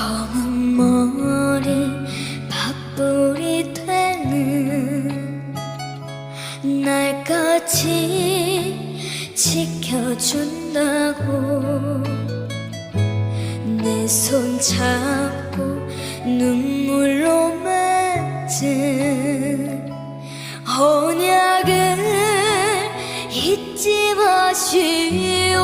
검은 머리 불이 되는 날까지 지켜준다고 내 손 잡고 눈물로 맺은 언약을 잊지 마시오.